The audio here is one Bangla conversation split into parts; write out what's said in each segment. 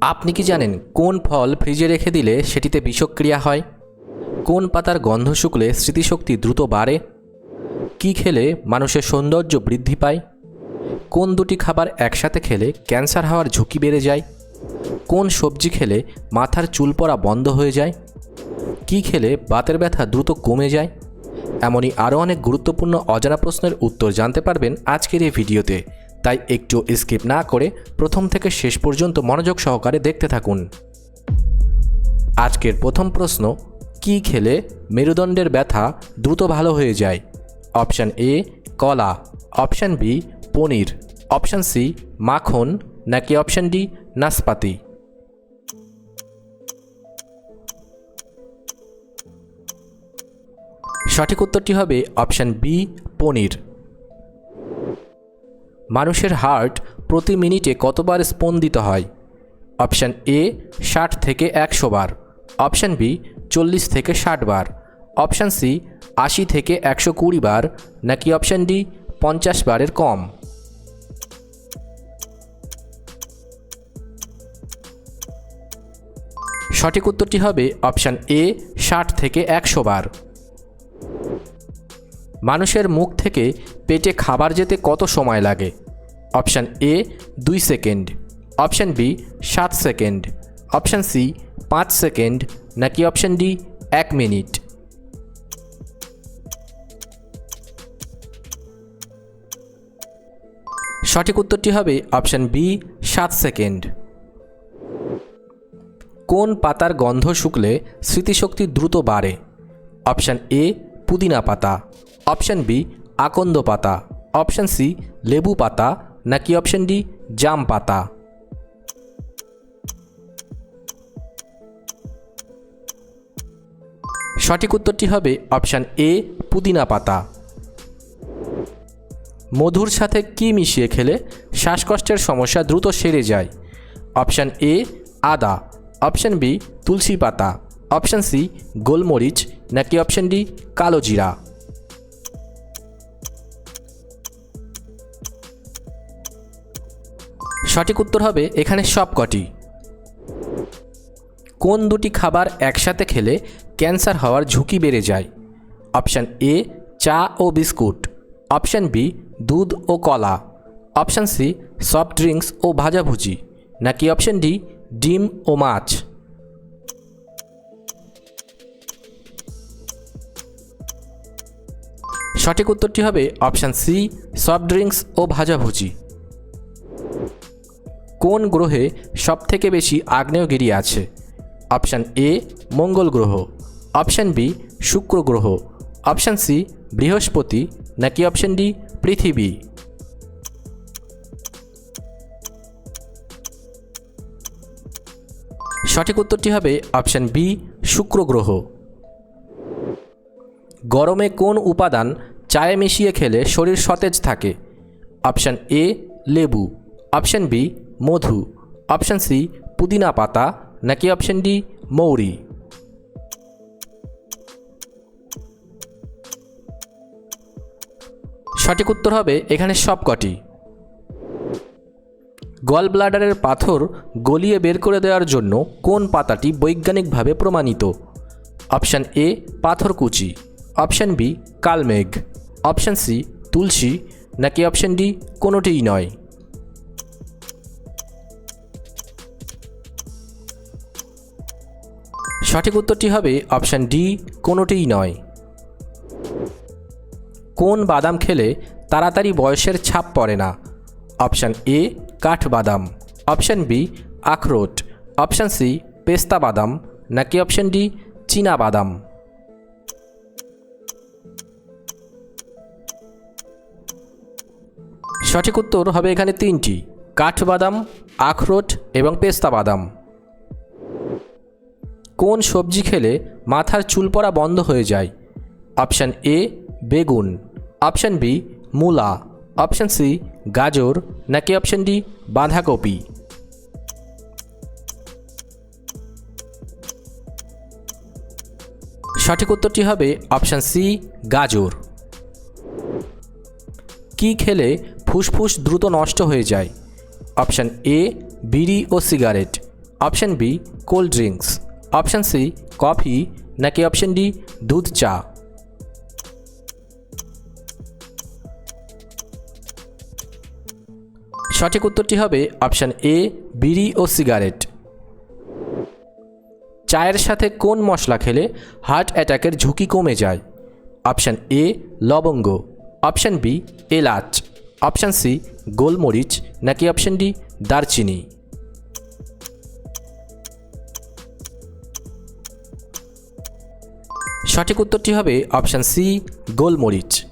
আপনি কি জানেন কোন ফল ফ্রিজে রেখে দিলে সেটিতে বিষক্রিয়া হয়? কোন পাতার গন্ধ শুকলে স্মৃতিশক্তি দ্রুত বাড়ে? কি খেলে মানুষের সৌন্দর্য বৃদ্ধি পায়? কোন দুটি খাবার একসাথে খেলে ক্যান্সার হওয়ার ঝুঁকি বেড়ে যায়? কোন সবজি খেলে মাথার চুল পড়া বন্ধ হয়ে যায়? কি খেলে বাতের ব্যথা দ্রুত কমে যায়? এমনই আরও অনেক গুরুত্বপূর্ণ অজানা প্রশ্নের উত্তর জানতে পারবেন আজকের এই ভিডিওতে। তাই একটু স্কিপ না করে প্রথম থেকে শেষ পর্যন্ত মনোযোগ সহকারে দেখতে থাকুন। আজকের প্রথম প্রশ্ন, কি খেলে মেরুদণ্ডের ব্যথা দ্রুত ভালো হয়ে যায়? অপশান এ, কলা। অপশান বি, পনির। অপশান সি, মাখন। নাকি অপশান ডি নাসপাতি সঠিক উত্তরটি হবে অপশান বি, পনির। মানুষের হার্ট প্রতি মিনিটে কতবার স্পন্দিত হয়? অপশান এ ষাট থেকে একশো বার। অপশান বি চল্লিশ থেকে ষাট বার। অপশান সি আশি থেকে একশো কুড়ি বার, নাকি অপশান ডি পঞ্চাশ বারের কম? সঠিক উত্তরটি হবে অপশান এ ষাট থেকে একশো বার। মানুষের মুখ থেকে পেটে খাবার যেতে কত সময় লাগে? অপশান এ দুই সেকেন্ড। অপশান বি সাত সেকেন্ড। অপশান সি পাঁচ সেকেন্ড। নাকি অপশান ডি এক মিনিট। সঠিক উত্তরটি হবে অপশান বি সাত সেকেন্ড। কোন পাতার গন্ধ শুকলে স্মৃতিশক্তি দ্রুত বাড়ে? অপশান এ পুদিনা পাতা। অপশান বি আকন্দ পাতা। অপশান সি লেবু পাতা। নাকি অপশান ডি জাম পাতা। সঠিক উত্তরটি হবে অপশান এ পুদিনা পাতা। মধুর সাথে কি মিশিয়ে খেলে শ্বাসকষ্টের সমস্যা দ্রুত সেরে যায়? অপশান এ আদা। অপশান বি তুলসী পাতা। অপশান সি গোলমরিচ। নাকি অপশান ডি কালো জিরা। সঠিক উত্তর হবে এখানে সবকটি। কোন দুটি খাবার একসাথে খেলে ক্যান্সার হওয়ার ঝুঁকি বেড়ে যায়? অপশান এ, চা ও বিস্কুট। অপশান বি, দুধ ও কলা। অপশান সি, সফট ড্রিঙ্কস ও ভাজাভুজি। নাকি অপশান ডি, ডিম ও মাছ? সঠিক উত্তরটি হবে অপশান সি, সফট ড্রিঙ্কস ও ভাজাভুজি। কোন গ্রহে সবথেকে বেশি আগ্নেয়গিরি আছে? অপশান এ, মঙ্গল গ্রহ। অপশান বি, শুক্র গ্রহ। অপশান সি, বৃহস্পতি। নাকি অপশান ডি, পৃথিবী? সঠিক উত্তরটি হবে অপশান বি, শুক্র গ্রহ। গরমে কোন উপাদান চায়ে মিশিয়ে খেলে শরীর সতেজ থাকে? অপশান এ, লেবু। অপশান বি মধু অপশান সি পুদিনা পাতা, নাকি অপশান ডি মৌরি? সঠিক উত্তর হবে এখানে সবকটি। গল ব্লাডারের পাথর গলিয়ে বের করে দেওয়ার জন্য কোন পাতাটি বৈজ্ঞানিকভাবে প্রমাণিত? অপশান এ পাথরকুচি অপশান বি কালমেঘ অপশান সি তুলসী, নাকি অপশান ডি কোনোটিই নয়? সঠিক উত্তরটি হবে অপশান ডি, কোনোটিই নয়। কোন বাদাম খেলে তাড়াতাড়ি বয়সের ছাপ পড়ে না? অপশান এ, কাঠবাদাম। অপশান বি, আখরোট। অপশান সি, পেস্তা বাদাম। নাকি অপশান ডি, চীনা বাদাম? সঠিক উত্তর হবে এখানে তিনটি, কাঠবাদাম, আখরোট এবং পেস্তা বাদাম। কোন সবজি খেলে মাথার চুল পড়া বন্ধ হয়ে যায়? অপশান এ, বেগুন। অপশান বি, মূলা। অপশান সি, গাজর। নাকি অপশান ডি, বাঁধাকপি? সঠিক উত্তরটি হবে অপশান সি, গাজর। কি খেলে ফুসফুস দ্রুত নষ্ট হয়ে যায়? অপশান এ, বিড়ি ও cigarette. Option B, cold drinks. Option C coffee নাকি অপশন ডি দুধ চা? সঠিক উত্তরটি হবে অপশন এ বিড়ি ও সিগারেট চায়ের সাথে কোন মশলা খেলে হার্ট অ্যাটাকের ঝুঁকি কমে যায়? অপশান এ লবঙ্গ। অপশান বি এলাচ। অপশান সি গোলমরিচ। নাকি অপশান ডি দারচিনি? সঠিক উত্তরটি হবে অপশান সি, গোলমরিচ।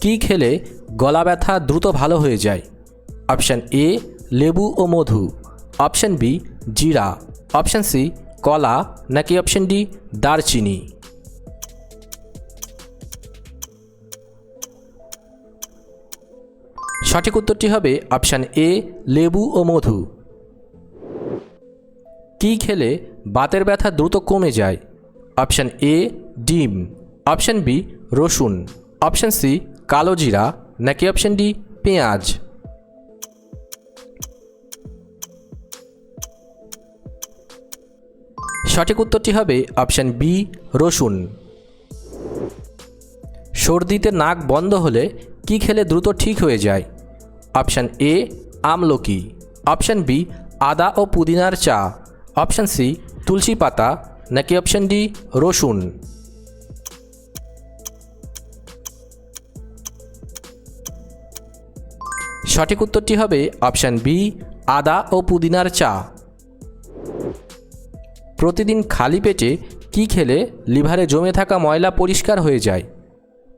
কি খেলে গলা ব্যথা দ্রুত ভালো হয়ে যায়? অপশান এ, লেবু ও মধু। অপশান বি, জিরা। অপশান সি, কলা। নাকি অপশান ডি, দারচিনি। সঠিক উত্তরটি হবে অপশান এ, লেবু ও মধু। কি খেলে বাতের ব্যথা দ্রুত কমে যায়? অপশান এ, ডিম। অপশান বি, রসুন। অপশান সি, কালো জিরা। নাকি অপশান ডি, পেঁয়াজ? সঠিক উত্তরটি হবে অপশান বি, রসুন। সর্দিতে নাক বন্ধ হলে কি খেলে দ্রুত ঠিক হয়ে যায়? অপশান এ, আমলকি। অপশান বি, আদা ও পুদিনার চা। অপশান সি, তুলসী পাতা। নাকি অপশন ডি রসুন। সঠিক উত্তরটি হবে অপশান বি আদা ও পুদিনার চা। প্রতিদিন খালি পেটে কি খেলে লিভারে জমে থাকা ময়লা পরিষ্কার হয়ে যায়?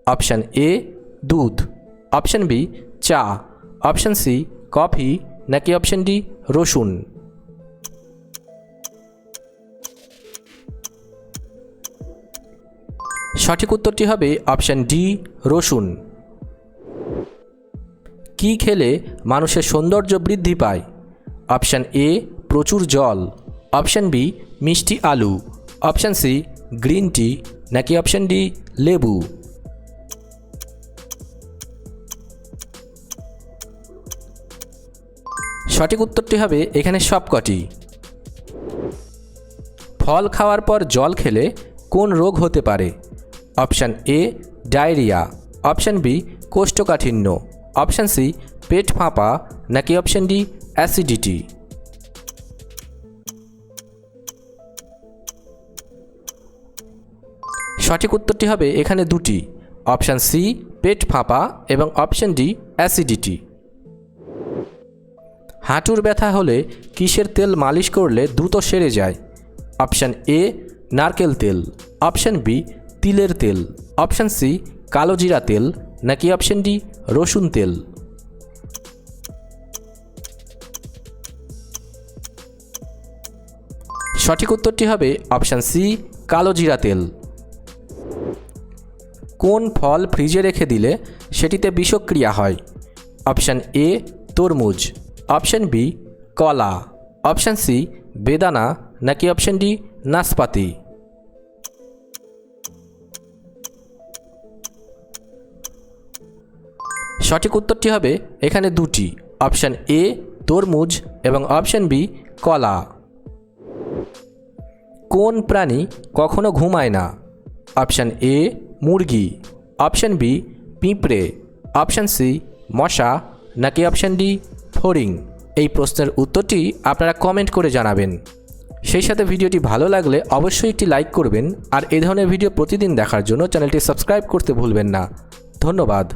অপশান এ দুধ। অপশান বি চা। Option C coffee. নাকি অপশান ডি রসুন। সঠিক উত্তরটি হবে অপশান ডি, রসুন। কি খেলে মানুষের সৌন্দর্য বৃদ্ধি পায়? অপশান এ, প্রচুর জল। অপশান বি, মিষ্টি আলু। Option C, green tea. নাকি অপশান ডি, লেবু? সঠিক উত্তরটি হবে এখানে সবকটি। ফল খাওয়ার পর জল খেলে কোন রোগ হতে পারে? Option A, diarrhoea. Option B, কোষ্ঠকাঠিন্য। অপশান সি, পেট ফাঁপা, নাকি অপশান ডি, অ্যাসিডিটি। সঠিক উত্তরটি হবে এখানে দুটি। অপশান সি, পেট ফাঁপা এবং অপশান ডি, অ্যাসিডিটি। হাঁটুর ব্যথা হলে কিসের তেল মালিশ করলে দ্রুত সেরে যায়? অপশান এ, নারকেল তেল। অপশান বি তিলের তেল অপশান সি কালো জিরা তেল, নাকি অপশান ডি রসুন তেল? সঠিক উত্তরটি হবে অপশান সি কালো জিরা তেল। কোন ফল ফ্রিজে রেখে দিলে সেটিতে বিষক্রিয়া হয়? অপশান এ তরমুজ। অপশান বি কলা। অপশান সি বেদানা। নাকি অপশান ডি নাশপাতি? সঠিক উত্তরটি হবে এখানে দুটি, অপশান এ, তরমুজ, এবং অপশান বি, কলা। কোন প্রাণী কখনো ঘুমায় না? অপশান এ, মুরগি। অপশান বি, পিঁপড়ে। অপশান সি, মশা। নাকি অপশান ডি, ফড়িং? এই প্রশ্নের উত্তরটি আপনারা কমেন্ট করে জানাবেন। সেই সাথে ভিডিওটি ভালো লাগলে অবশ্যই একটি লাইক করবেন। আর এ ধরনের ভিডিও প্রতিদিন দেখার জন্য চ্যানেলটি সাবস্ক্রাইব করতে ভুলবেন না। ধন্যবাদ।